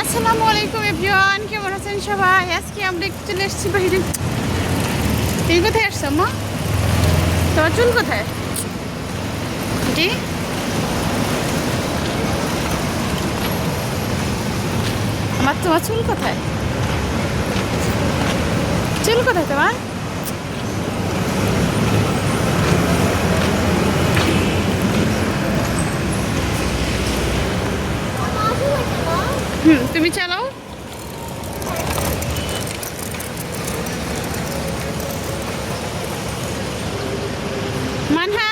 আসসালামু আলাইকুম এভরিওয়ান, কেমন আছেন সবাই? আজকে আমরা একটু চলে এসেছি বাহিরে তুমি কোথায় আসছো, মা? তোমার চুল কোথায়? জি। আমার তোমার চুল কোথায়? চুল কোথায় তোমার? হুম, তুমি চালাও। মানহা।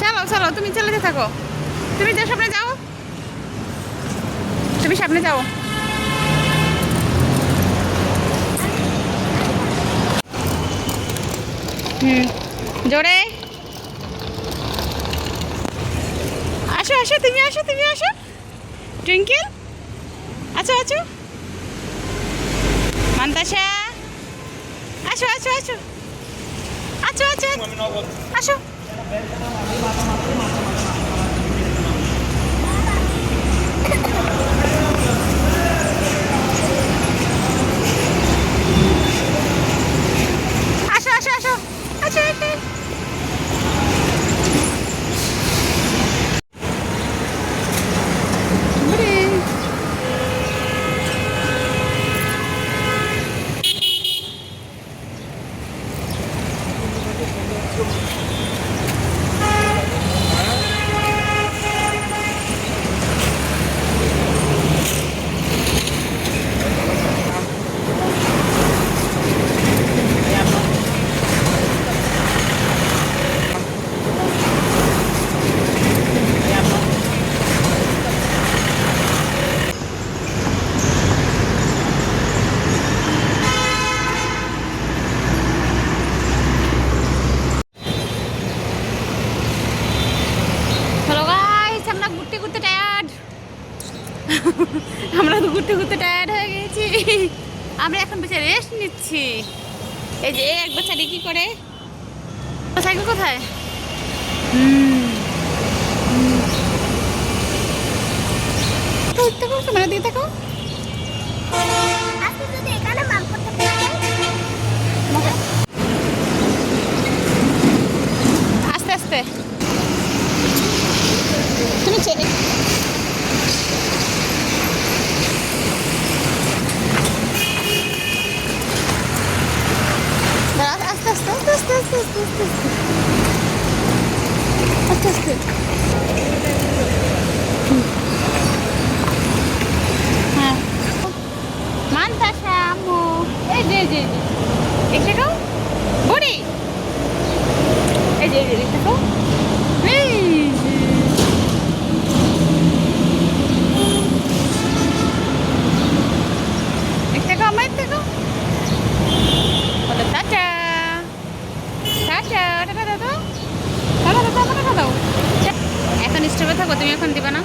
চালাও চালাও, তুমি চালাতে থাকো। তুমি যে সামনে যাও। তুমি সামনে যাও। হুম, জোরে। আসো আসো, তুমি আসো তুমি আসো। টুইঙ্কেল আছো আছো মান্তাসা? আসো আসো আসো। আছো আছো আসো আসো আসো আসো আসো আসো ঘুরে। হ্যালো গাইস আমরা ঘুরতে ঘুরতে টায়ার্ড আমরা তো ঘুরতে ঘুরতে টায়ার্ড হয়ে গেছি। আমরা এখন বেঁচে রেস্ট নিচ্ছি। এই যে এক বাচ্চাটি কি করে। সাইকেল কোথায়। দেখো, ক্যামেরা দিয়ে দেখো আস্তে আস্তে তুমি চেনে দাঁড়া, আস্তে আস্তে আস্তে আস্তে আস্তে আস্তে আস্তে। হ্যাঁ এই যে। এসে গাও বুড়ি এই যে এই যে দেখতে পাও এই যে। দেখতে পাও আমার দেখো বলো টাটা টাটা টাটা দাদা টাটা দাদা টাটা দাও এখন স্টপে থাকো তুমি এখন দিবে না?